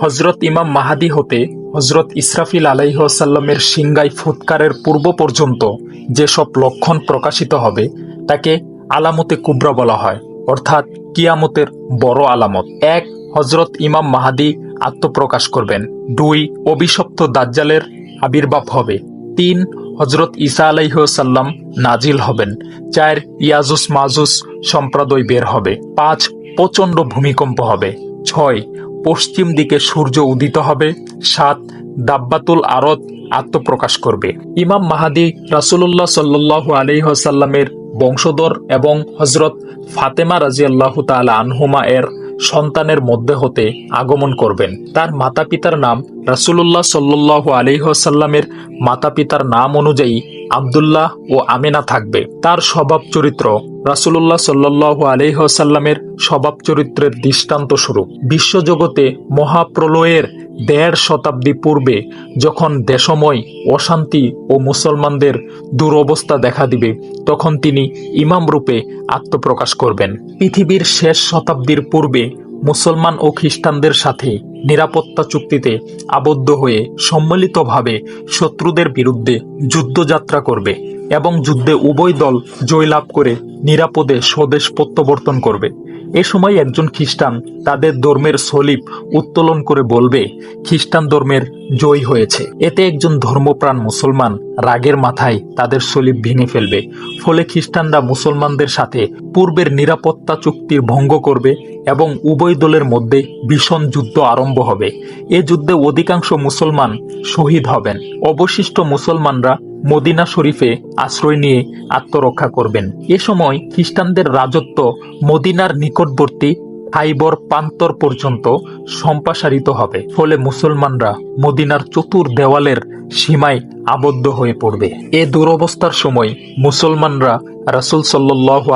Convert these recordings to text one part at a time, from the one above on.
হজরত ইমাম মাহাদি হতে হজরত ইসরাফিল আলাইসাল্লামের সিংগাই ফুৎকারের পূর্ব পর্যন্ত যেসব লক্ষণ প্রকাশিত হবে, তাকে আলামতে কুবরা বলা হয়, অর্থাৎ কিয়ামতের বড় আলামত। এক হজরত ইমাম মাহাদি আত্মপ্রকাশ করবেন। দুই, অভিশপ্ত দাজ্জালের আবির্ভাব হবে। তিন হজরত ঈসা আলাইসাল্লাম নাজিল হবেন। চার ইয়াজুস মাজুস সম্প্রদায় বের হবে। পাঁচ, প্রচণ্ড ভূমিকম্প হবে। ছয় পশ্চিম দিকে সূর্য উদিত হবে, সাত, দাব্বাতুল আরত আত্মপ্রকাশ করবে। ইমাম মাহাদি রাসুল্লাহ সাল্লু আলিহাসাল্লামের বংশধর এবং হজরত ফাতেমা রাজিয়াল্লাহ তালা আনহুমা এর সন্তানের মধ্যে হতে আগমন করবেন। তার মাতা পিতার নাম রাসুল্লাহ সাল্লু আলিহাসাল্লামের মাতা পিতার নাম অনুযায়ী আবদুল্লাহ ও আমেনা থাকবে। তার স্বভাব চরিত্র রাসুল্লাহ সাল্লু আলিহাসাল্লামের স্বভাব চরিত্রের দৃষ্টান্ত স্বরূপ। বিশ্বজগতে মহাপ্রলয়ের দেড় শতাব্দী পূর্বে যখন দেশময়, অশান্তি ও মুসলমানদের দুরবস্থা দেখা দিবে, তখন তিনি ইমাম রূপে আত্মপ্রকাশ করবেন। পৃথিবীর শেষ শতাব্দীর পূর্বে মুসলমান ও খ্রিস্টানদের সাথে নিরাপত্তা চুক্তিতে আবদ্ধ হয়ে সম্মিলিতভাবে শত্রুদের বিরুদ্ধে যুদ্ধযাত্রা করবে। এবং যুদ্ধে উভয় দল জয়লাভ করে নিরাপদে স্বদেশ প্রত্যাবর্তন করবে। এ সময় একজন খ্রিস্টান তাদের ধর্মের সলিপ উত্তোলন করে বলবে, খ্রিস্টান ধর্মের জয় হয়েছে। এতে একজন ধর্মপ্রাণ মুসলমান রাগের মাথায় তাদের সলিপ ভেঙে ফেলবে। ফলে খ্রিস্টানরা মুসলমানদের সাথে পূর্বের নিরাপত্তা চুক্তির ভঙ্গ করবে এবং উভয় দলের মধ্যে ভীষণ যুদ্ধ আরম্ভ হবে। এ যুদ্ধে অধিকাংশ মুসলমান শহীদ হবেন। অবশিষ্ট মুসলমানরা মদিনা শরীফে আশ্রয় নিয়ে আত্মরক্ষা করবেন। এ সময় খ্রিস্টানদের রাজত্ব মদিনার নিকটবর্তী খাইবর প্রান্তর পর্যন্ত সম্প্রসারিত হবে। ফলে মুসলমানরা মদিনার চতুর দেওয়ালের সীমায় আবদ্ধ হয়ে পড়বে। এ দুরবস্থার সময় মুসলমানরা রাসুল সাল্লাহ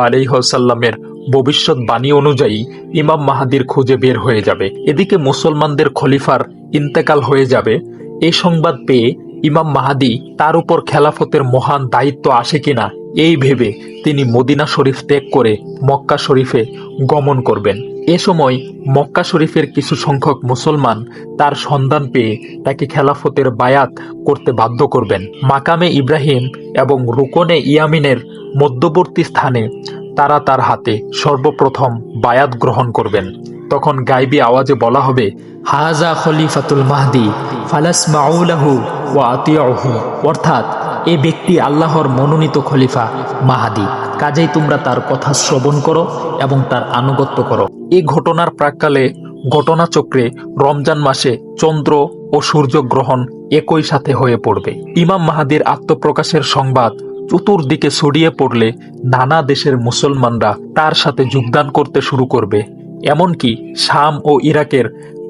ভবিষ্যৎ বাণী অনুযায়ী ইমাম মাহাদির খুঁজে বের হয়ে যাবে। এদিকে মুসলমানদের খলিফার ইন্তেকাল হয়ে যাবে। এ সংবাদ পেয়ে ইমাম মাহাদি তার উপর খেলাফতের মহান দায়িত্ব আসে কিনা, এই ভেবে তিনি মদিনা শরীফ ত্যাগ করে মক্কা শরীফে গমন করবেন। এ সময় মক্কা শরীফের কিছু সংখ্যক মুসলমান তার সন্ধান পেয়ে তাকে খেলাফতের বায়াত করতে বাধ্য করবেন। মাকামে ইব্রাহিম এবং রুকনে ইয়ামিনের মধ্যবর্তী স্থানে তারা তার হাতে সর্বপ্রথম বায়াত গ্রহণ করবেন। তখন গাইবি আওয়াজে বলা হবে, হাজা খলিফাতুল মাহদি ফালাস মাউলাহু ও আতিয়াহু অর্থাৎ, এ ব্যক্তি আল্লাহর মনোনীত খলিফা, মাহাদি। কাজেই তোমরা তার কথা শ্রবণ করো এবং তার আনুগত্য করো। এই ঘটনার প্রাককালে, ঘটনাচক্রে রমজান মাসে চন্দ্র ও সূর্যগ্রহণ একই সাথে হয়ে পড়বে। ইমাম মাহাদির আত্মপ্রকাশের সংবাদ চতুর্দিকে ছড়িয়ে পড়লে নানা দেশের মুসলমানরা তার সাথে যোগদান করতে শুরু করবে। এমনকি শাম ও ইরাকের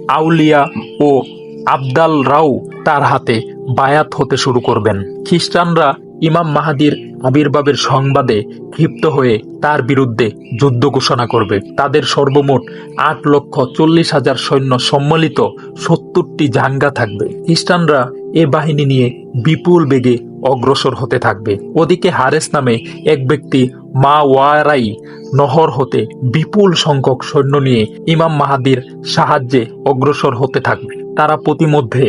আউলিয়া ও আবদাল রাও তার হাতে বায়াত হতে শুরু করবেন। খ্রিস্টানরা ইমাম মাহাদির আবির্ভাবের সংবাদে ক্ষিপ্ত হয়ে তার বিরুদ্ধে যুদ্ধ ঘোষণা করবে। তাদের সর্বমোট আট লক্ষ চল্লিশ হাজার সৈন্য সম্মিলিত সত্তরটি জাঙ্গা থাকবে। খ্রিস্টানরা এ বাহিনী নিয়ে বিপুল বেগে অগ্রসর হতে থাকবে। ওদিকে হারেস নামে এক ব্যক্তি মা ওয়ারাই নহর হতে বিপুল সংখ্যক সৈন্য নিয়ে ইমাম মাহাদির সাহায্যে অগ্রসর হতে থাকবে। তারা প্রতিমধ্যে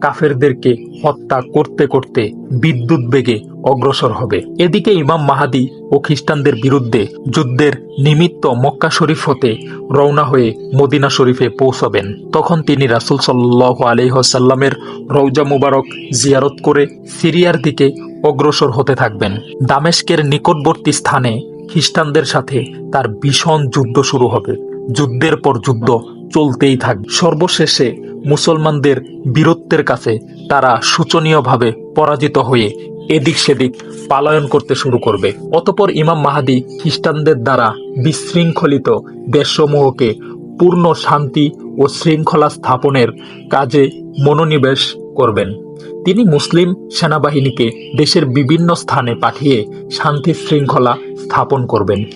কাফেরদেরকে হত্যা করতে করতে বিদ্যুৎ বেগে অগ্রসর হবে। এদিকে ইমাম মাহাদি ও খ্রিস্টানদের বিরুদ্ধে যুদ্ধের নিমিত্ত মক্কা শরীফ হতে রওনা হয়ে মদিনা শরীফে পৌঁছবেন। তখন তিনি রাসুল সাল্লাহ আলহ্লামের রৌজা মুবারক জিয়ারত করে সিরিয়ার দিকে অগ্রসর হতে থাকবেন। দামেস্কের নিকটবর্তী স্থানে খ্রিস্টানদের সাথে তার ভীষণ যুদ্ধ শুরু হবে। যুদ্ধের পর যুদ্ধ চলতেই থাকবে। সর্বশেষে মুসলমানদের বীরত্বের কাছে তারা শোচনীয়ভাবে পরাজিত হয়ে এদিক সেদিক পালায়ন করতে শুরু করবে। অতপর ইমাম মাহাদি খ্রিস্টানদের দ্বারা বিশৃঙ্খলিত দেশসমূহকে পূর্ণ শান্তি ও শৃঙ্খলা স্থাপনের কাজে মনোনিবেশ করবেন। তিনি মুসলিম সেনাবাহিনীকে দেশের বিভিন্ন স্থানে পাঠিয়ে শান্তি শৃঙ্খলা স্থাপন করবেন।